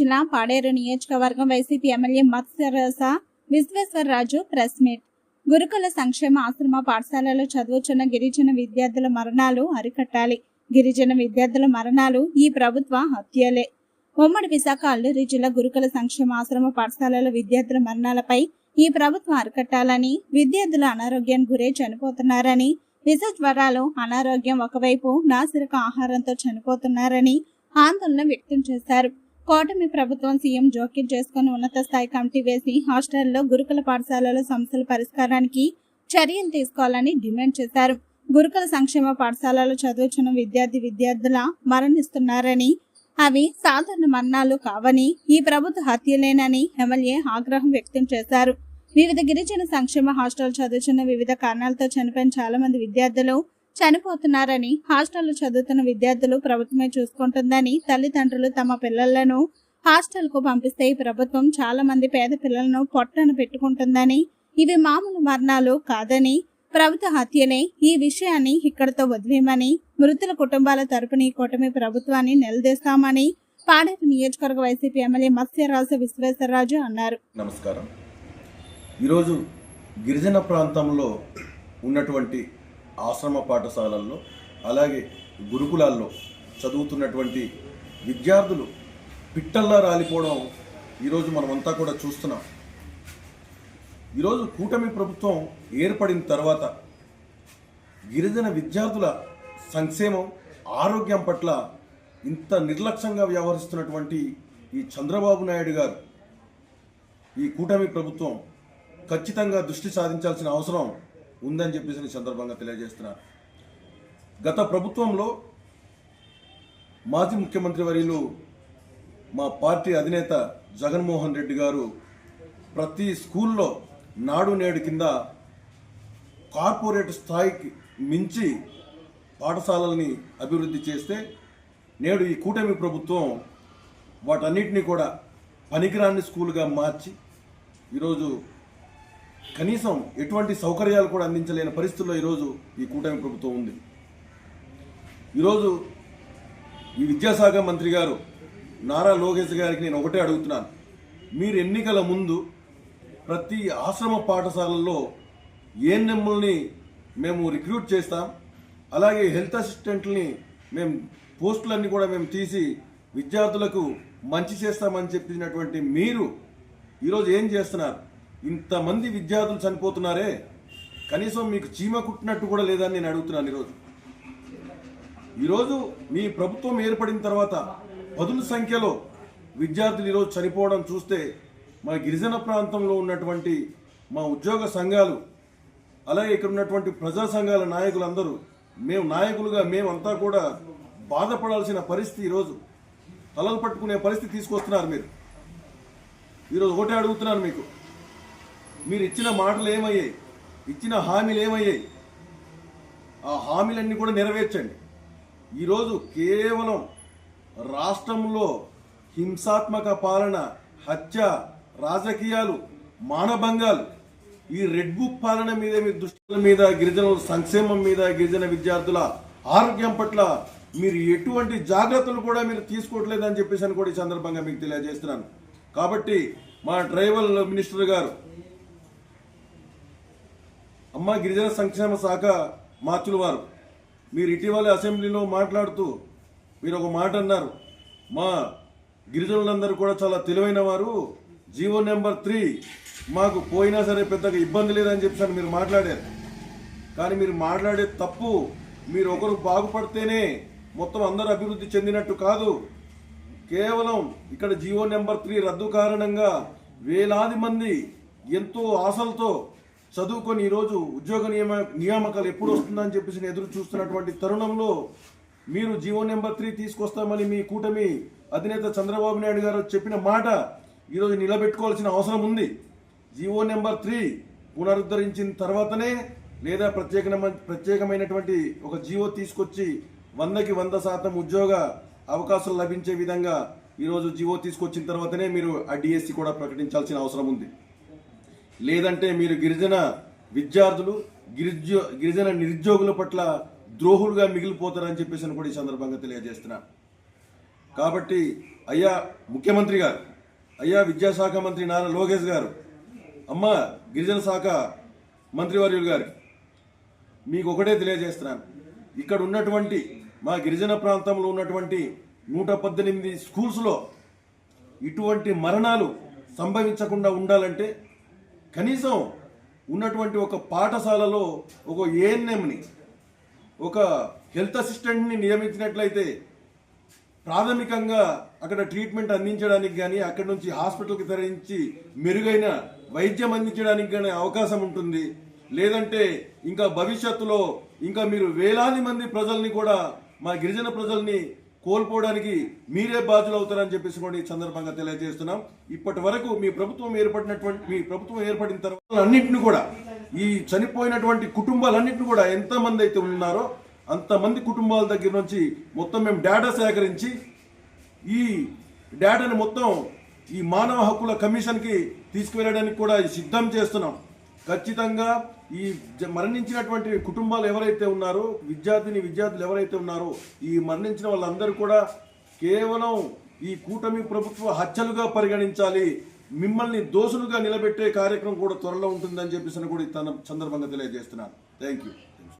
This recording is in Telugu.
జిల్లా పాడేరు నియోజకవర్గం YCP MLA Matsyarasa Visweswararaju press meet. గురుకుల సంక్షేమ ఆశ్రమ పాఠశాలలో చదువుతున్న గిరిజన విద్యార్థుల మరణాలు అరికట్టాలి. గిరిజన విద్యార్థుల మరణాలు ఈ ప్రభుత్వ హత్యలే. ఉమ్మడి విశాఖ అల్లూరి జిల్లా గురుకుల సంక్షేమ ఆశ్రమ పాఠశాలలో విద్యార్థుల మరణాలపై ఈ ప్రభుత్వం అరికట్టాలని విద్యార్థుల అనారోగ్యానికి గురై చనిపోతున్నారని విష జ్వరాలు అనారోగ్యం ఒకవైపు నాసిరక ఆహారంతో చనిపోతున్నారని ఆందోళన వ్యక్తం చేశారు. కూటమి ప్రభుత్వం సీఎం జోక్యం చేసుకుని ఉన్నత స్థాయి కమిటీ వేసి హాస్టల్లో గురుకుల పాఠశాలల సమస్యల పరిష్కారానికి చర్యలు తీసుకోవాలని డిమాండ్ చేశారు. గురుకుల సంక్షేమ పాఠశాలలో చదువుతున్న విద్యార్థి విద్యార్థుల మరణిస్తున్నారని అవి సాధారణ మరణాలు కావని ఈ ప్రభుత్వ హత్యలేనని ఎమ్మెల్యే ఆగ్రహం వ్యక్తం చేశారు. వివిధ గిరిజన సంక్షేమ హాస్టల్ చదువుతున్న వివిధ కారణాలతో చనిపోయిన చాలా మంది విద్యార్థులు చనిపోతున్నారని హాస్టల్లో చదువుతున్న విద్యార్థులు ప్రభుత్వమే చూసుకుంటుందని తల్లిదండ్రులు తమ పిల్లలను హాస్టల్కు పంపిస్తే ఈ ప్రభుత్వం చాలా మంది పేద పిల్లలను పొట్టను పెట్టుకుంటుందని ఇవి మామూలు మరణాలు కాదని ప్రభుత్వ హత్యనే ఈ విషయాన్ని ఇక్కడతో వదిలేమని మృతుల కుటుంబాల తరపున ఈ కూటమి ప్రభుత్వాన్ని నిలదీస్తామని పాడేరు నియోజకవర్గ వైసీపీ ఎమ్మెల్యే మత్స్యరాజు విశ్వేశ్వరరాజు అన్నారు. నమస్కారం. ఈరోజు గిరిజన ప్రాంతంలో ఉన్నటువంటి ఆశ్రమ పాఠశాలల్లో అలాగే గురుకులాల్లో చదువుతున్నటువంటి విద్యార్థులు పిట్టల్లా రాలిపోవడం ఈరోజు మనమంతా కూడా చూస్తున్నాం. ఈరోజు కూటమి ప్రభుత్వం ఏర్పడిన తర్వాత గిరిజన విద్యార్థుల సంక్షేమం ఆరోగ్యం పట్ల ఇంత నిర్లక్ష్యంగా వ్యవహరిస్తున్నటువంటి ఈ చంద్రబాబు నాయుడు గారు ఈ కూటమి ప్రభుత్వం ఖచ్చితంగా దృష్టి సాధించాల్సిన అవసరం ఉందని చెప్పేసి ఈ సందర్భంగా తెలియజేస్తున్నారు గత ప్రభుత్వంలో మాజీ ముఖ్యమంత్రి వర్యులు మా పార్టీ అధినేత జగన్మోహన్ రెడ్డి గారు ప్రతి స్కూల్లో నాడు నేడు కింద కార్పొరేట్ స్థాయికి మించి పాఠశాలల్ని అభివృద్ధి చేస్తే నేడు ఈ కూటమి ప్రభుత్వం వాటన్నిటిని కూడా పనికిరాని స్కూల్గా మార్చి ఈరోజు కనీసం ఎటువంటి సౌకర్యాలు కూడా అందించలేని పరిస్థితుల్లో ఈరోజు ఈ కూటమి ప్రభుత్వం ఉంది. ఈరోజు ఈ విద్యాశాఖ మంత్రి గారు నారా లోకేష్ గారికి నేను ఒకటే అడుగుతున్నాను. మీరు ఎన్నికల ముందు ప్రతి ఆశ్రమ పాఠశాలల్లో ఏఎన్ఎంలని మేము రిక్రూట్ చేస్తాం అలాగే హెల్త్ అసిస్టెంట్ని మేము పోస్టులన్నీ కూడా మేము తీసి విద్యార్థులకు మంచి చేస్తామని చెప్పినటువంటి మీరు ఈరోజు ఏం చేస్తున్నారు? ఇంతమంది విద్యార్థులు చనిపోతున్నారే? కనీసం మీకు చీమ కుట్టినట్టు కూడా లేదని నేను అడుగుతున్నాను ఈరోజు. ఈరోజు మీ ప్రభుత్వం ఏర్పడిన తర్వాత పదుల సంఖ్యలో విద్యార్థులు ఈరోజు చనిపోవడం చూస్తే మా గిరిజన ప్రాంతంలో ఉన్నటువంటి మా ఉద్యోగ సంఘాలు అలాగే ఇక్కడ ఉన్నటువంటి ప్రజా సంఘాల నాయకులందరూ మేము నాయకులుగా మేమంతా కూడా బాధపడాల్సిన పరిస్థితి ఈరోజు. తలలు పట్టుకునే పరిస్థితి తీసుకొస్తున్నారు మీరు. ఈరోజు ఒకటే అడుగుతున్నాను మీకు. మీరు ఇచ్చిన మాటలు ఏమయ్యాయి ఇచ్చిన హామీలు ఏమయ్యాయి ఆ హామీలన్నీ కూడా నెరవేర్చండి. ఈరోజు కేవలం రాష్ట్రంలో హింసాత్మక పాలన హత్య రాజకీయాలు మానభంగాలు ఈ రెడ్ బుక్ పాలన మీద మీ దుష్టుల మీద గిరిజనుల సంక్షేమం మీద గిరిజన విద్యార్థుల ఆరోగ్యం పట్ల మీరు ఎటువంటి జాగ్రత్తలు కూడా మీరు తీసుకోవట్లేదని చెప్పేసి అని కూడా ఈ సందర్భంగా మీకు తెలియజేస్తున్నాను. కాబట్టి మా ట్రైబల్ మినిస్టర్ గారు అమ్మ గిరిజన సంక్షేమ శాఖ మార్చుల వారు మీరు ఇటీవల అసెంబ్లీలో మాట్లాడుతూ మీరు ఒక మాట అన్నారు. మా గిరిజనులందరూ కూడా చాలా తెలివైన వారు. జీవో నెంబర్ త్రీ మాకు పోయినా సరే పెద్దగా ఇబ్బంది లేదని చెప్పి మీరు మాట్లాడారు. కానీ మీరు మాట్లాడే తప్పు మీరు ఒకరు బాగుపడితేనే మొత్తం అందరూ అభివృద్ధి చెందినట్టు కాదు. కేవలం ఇక్కడ జీవో నెంబర్ త్రీ రద్దు కారణంగా వేలాది మంది ఎంతో ఆశలతో చదువుకొని ఈరోజు ఉద్యోగ నియమ నియామకాలు ఎప్పుడు వస్తుందని చెప్పేసి ఎదురు చూస్తున్నటువంటి తరుణంలో మీరు జీవో నెంబర్ త్రీ తీసుకొస్తామని మీ కూటమి అధినేత చంద్రబాబు నాయుడు గారు చెప్పిన మాట ఈరోజు నిలబెట్టుకోవాల్సిన అవసరం ఉంది. జీవో నెంబర్ త్రీ పునరుద్ధరించిన తర్వాతనే లేదా ప్రత్యేక ప్రత్యేకమైనటువంటి ఒక జీవో తీసుకొచ్చి వందకి వంద శాతం ఉద్యోగ అవకాశాలు లభించే విధంగా ఈరోజు జీవో తీసుకొచ్చిన తర్వాతనే మీరు ఆ డిఎస్సి కూడా ప్రకటించాల్సిన అవసరం ఉంది. లేదంటే మీరు గిరిజన విద్యార్థులు గిరిజో గిరిజన నిరుద్యోగుల పట్ల ద్రోహులుగా మిగిలిపోతారని చెప్పేసి కూడా ఈ సందర్భంగా తెలియజేస్తున్నా. కాబట్టి అయ్యా ముఖ్యమంత్రి గారు అయ్యా విద్యాశాఖ మంత్రి నారా లోకేష్ గారు అమ్మ గిరిజన శాఖ మంత్రివర్యులు గారు మీకు ఒకటే తెలియజేస్తున్నాను. ఇక్కడ ఉన్నటువంటి మా గిరిజన ప్రాంతంలో ఉన్నటువంటి నూట పద్దెనిమిది స్కూల్స్లో ఇటువంటి మరణాలు సంభవించకుండా ఉండాలంటే కనీసం ఉన్నటువంటి ఒక పాఠశాలలో ఒక ఏఎన్ఎంని ఒక హెల్త్ అసిస్టెంట్ని నియమించినట్లయితే ప్రాథమికంగా అక్కడ ట్రీట్మెంట్ అందించడానికి కానీ అక్కడి నుంచి హాస్పిటల్కి తరలించి మెరుగైన వైద్యం అందించడానికి కానీ అవకాశం ఉంటుంది. లేదంటే ఇంకా భవిష్యత్తులో ఇంకా మీరు వేలాది మంది ప్రజల్ని కూడా మా గిరిజన ప్రజల్ని కోల్పోవడానికి మీరే బాధ్యులు అవుతారని చెప్పేసి కూడా ఈ సందర్భంగా తెలియజేస్తున్నాం. ఇప్పటి వరకు మీ ప్రభుత్వం ఏర్పడినటువంటి మీ ప్రభుత్వం ఏర్పడిన తర్వాత అన్నింటిని కూడా ఈ చనిపోయినటువంటి కుటుంబాలన్నింటిని కూడా ఎంతమంది అయితే ఉన్నారో అంతమంది కుటుంబాల దగ్గర నుంచి మొత్తం మేము డేటా సేకరించి ఈ డేటాని మొత్తం ఈ మానవ హక్కుల కమిషన్కి తీసుకువెళ్ళడానికి కూడా సిద్ధం చేస్తున్నాం. ఖచ్చితంగా ఈ జ- మరణించినటువంటి కుటుంబాలు ఎవరైతే ఉన్నారో విద్యార్థిని విద్యార్థులు ఎవరైతే ఉన్నారో ఈ మరణించిన వాళ్ళందరూ కూడా కేవలం ఈ కూటమి ప్రభుత్వ హత్యలుగా పరిగణించాలి మిమ్మల్ని దోషులుగా నిలబెట్టే కార్యక్రమం కూడా త్వరలో ఉంటుందని చెప్పేసి కూడా తన- సందర్భంగా తెలియజేస్తున్నాను. Thank you